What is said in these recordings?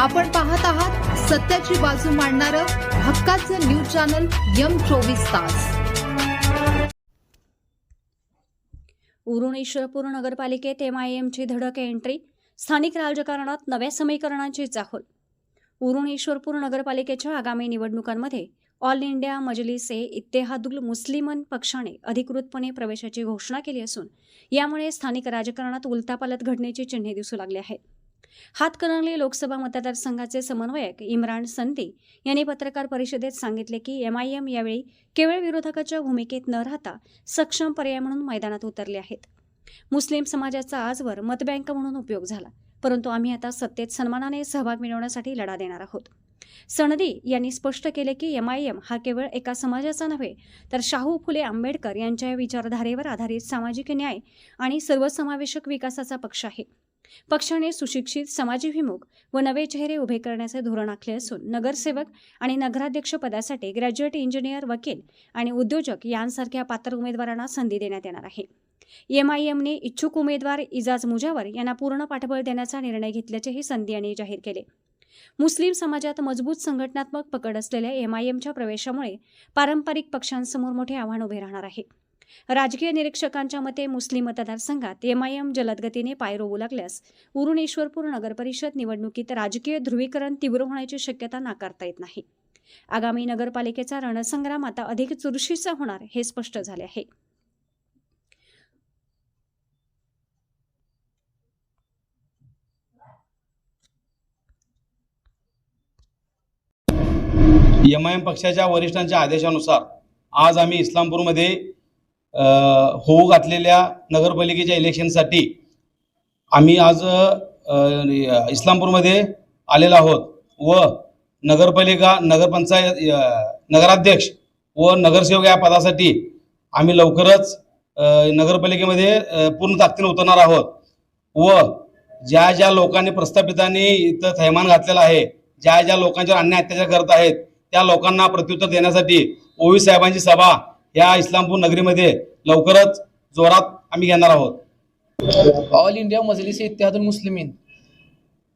आपण पाहत आहात सत्याची बाजू मांडणारं हक्काचं न्यूज चॅनल यम चोवीस तास. उरुण ईश्वरपूर नगरपालिकेत एमआयएमची धडक एंट्री स्थानिक राजकारणात नव्या समीकरणांची चाहूल. उरुण ईश्वरपूर नगरपालिकेच्या आगामी निवडणुकांमध्ये ऑल इंडिया मजलिस ए इत्तेहादुल मुस्लिमन पक्षाने अधिकृतपणे प्रवेशाची घोषणा केली असून यामुळे स्थानिक राजकारणात उलतापालत घडण्याची चिन्हे दिसू लागली आहेत. हातकणंगले लोकसभा मतदारसंघाचे समन्वयक इम्रान संदी यांनी पत्रकार परिषदेत सांगितले की एम आय एम यावेळी केवळ विरोधकाच्या भूमिकेत न राहता सक्षम पर्याय म्हणून मैदानात उतरले आहेत. मुस्लिम समाजाचा आजवर मतबँक म्हणून उपयोग झाला परंतु आम्ही आता सत्तेत सन्मानाने सहभाग मिळवण्यासाठी लढा देणार आहोत. सनदी यांनी स्पष्ट केले की एम आय एम हा केवळ एका समाजाचा नव्हे तर शाहू फुले आंबेडकर यांच्या विचारधारेवर आधारित सामाजिक न्याय आणि सर्वसमावेशक विकासाचा पक्ष आहे. पक्षाने सुशिक्षित समाजविमुख व नवे चेहरे उभे करण्याचे धोरण आखले असून नगरसेवक आणि नगराध्यक्ष पदासाठी ग्रॅज्युएट इंजिनियर वकील आणि उद्योजक यांसारख्या पात्र उमेदवारांना संधी देण्यात येणार आहे. एमआयएमने इच्छुक उमेदवार इजाज मुजावर यांना पूर्ण पाठबळ देण्याचा निर्णय घेतल्याचेही संधी यांनी जाहीर केले. मुस्लिम समाजात मजबूत संघटनात्मक पकड असलेल्या एमआयएमच्या प्रवेशामुळे पारंपरिक पक्षांसमोर मोठे आव्हान उभे राहणार आहे. राजकीय निरीक्षकांच्या मते मुस्लिम मतदारसंघात एमआयएम जलदगतीने पाय रोवू लागल्यास उरुण ईश्वरपूर नगरपरिषद निवडणुकीत राजकीय ध्रुवीकरण तीव्र होण्याची शक्यता नाकारता येत नाही. आगामी नगरपालिकेचा रणसंग्राम आता अधिक चुरशीचा होणार हे स्पष्ट झाले आहे. एम आय एम पक्षाच्या वरिष्ठांच्या आदेशानुसार आज आम्ही इस्लामपूरमध्ये होऊ घातलेल्या नगरपालिकेच्या इलेक्शनसाठी आम्ही आज इस्लामपूरमध्ये आलेलो आहोत व नगरपालिका नगरपंचायत नगराध्यक्ष व नगरसेवक या पदासाठी आम्ही लवकरच नगरपालिकेमध्ये पूर्ण ताकदीने उतरणार आहोत व ज्या ज्या लोकांनी प्रस्थापितांनी इथं थैमान घातलेला आहे ज्या ज्या लोकांच्यावर अन्याय अत्याचार करत आहेत त्या लोकांना प्रत्युत्तर देण्यासाठी ओवी साहेबांची सभा या इस्लामपूर नगरीमध्ये लवकरच जोरात आम्ही घेणार आहोत. All India Majlis Ittehadul Muslimeen.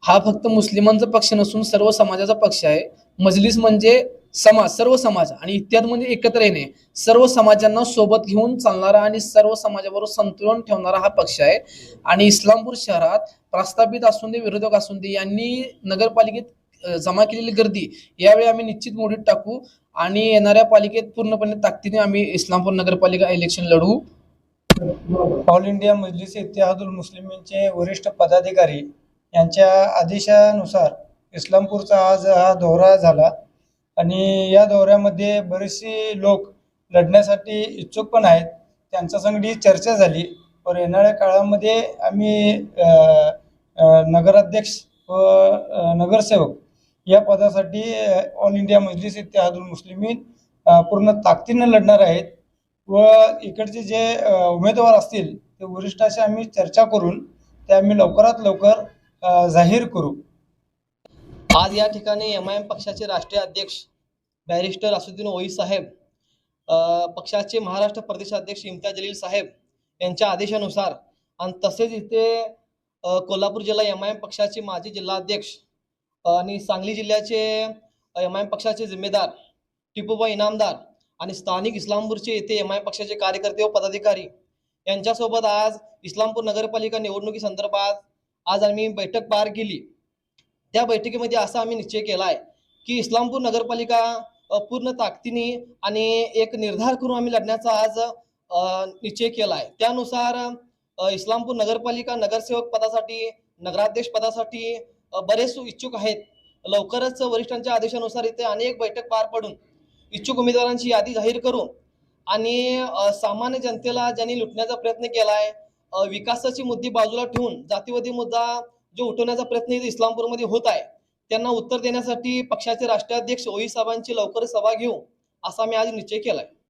हा फक्त मुस्लिमांचा पक्ष नसून सर्व समाजाचा पक्ष आहे. मजलिस म्हणजे समाज सर्व समाज आणि इत्याद म्हणजे एकत्र येणे. सर्व समाजांना सोबत घेऊन चालणारा आणि सर्व समाजाबरोबर संतुलन ठेवणारा हा पक्ष आहे. आणि इस्लामपूर शहरात प्रस्थापित असून दे विरोधक असून दे यांनी नगरपालिकेत जमा केलेली गर्दी यावेळी आम्ही निश्चित मोडीत टाकू आणि येणाऱ्या पालिकेत पूर्णपणे ताकदीने आम्ही इस्लामपूर नगरपालिका इलेक्शन लढवू. ऑल इंडिया मजलिस इतिहादुल मुस्लिमींचे वरिष्ठ पदाधिकारी यांच्या आदेशानुसार इस्लामपूरचा आज हा दौरा झाला आणि या दौऱ्यामध्ये बरेचसे लोक लढण्यासाठी इच्छुक पण आहेत. त्यांच्या संगडी चर्चा झाली. व येणाऱ्या काळामध्ये आम्ही नगराध्यक्ष व नगरसेवक या पदासाठी ऑल इंडिया मजलिस इत्तेहादुल मुस्लिमीन पूर्ण ताकदीनं लढणार आहेत. व इकडचे जे उमेदवार असतील ते वरिष्ठाशी आम्ही चर्चा करून ते आम्ही लवकरात लवकर जाहीर करू. आज या ठिकाणी एम आय एम पक्षाचे राष्ट्रीय अध्यक्ष बॅरिस्टर असुद्दीन ओई साहेब पक्षाचे महाराष्ट्र प्रदेशाध्यक्ष इम्तियाज जलील साहेब यांच्या आदेशानुसार आणि तसेच इथे कोल्हापूर जिल्हा एम आय एम पक्षाचे माजी जिल्हाध्यक्ष आणि सांगली जिल्ह्याचे एम आय एम पक्षाचे जिम्मेदार टिपूबा इनामदार आणि स्थानिक इस्लामपूरचे येथे एम आय एम पक्षाचे कार्यकर्ते व पदाधिकारी यांच्यासोबत आज इस्लामपूर नगरपालिका निवडणुकी संदर्भात आज आम्ही बैठक पार केली. त्या बैठकीमध्ये असा आम्ही निश्चय केला आहे की इस्लामपूर नगरपालिका पूर्ण ताकदीने आणि एक निर्धार करून आम्ही लढण्याचा आज निश्चय केला आहे. त्यानुसार इस्लामपूर नगरपालिका नगरसेवक पदासाठी नगराध्यक्ष पदासाठी बरेच इच्छुक आहेत. लवकरच वरिष्ठांच्या आदेशानुसार इथे अनेक बैठक पार पडून इच्छुक उमेदवारांची यादी जाहीर करू आणि सामान्य जनतेला ज्यांनी लुटण्याचा प्रयत्न केला आहे विकासाची मुद्दे बाजूला ठेवून जातीवादी मुद्दा जो उठवण्याचा प्रयत्न इस्लामपूरमध्ये होत आहे त्यांना उत्तर देण्यासाठी पक्षाचे राष्ट्राध्यक्ष ओई साहेबांची लवकर सभा घेऊ असा मी आज निश्चय केलाय.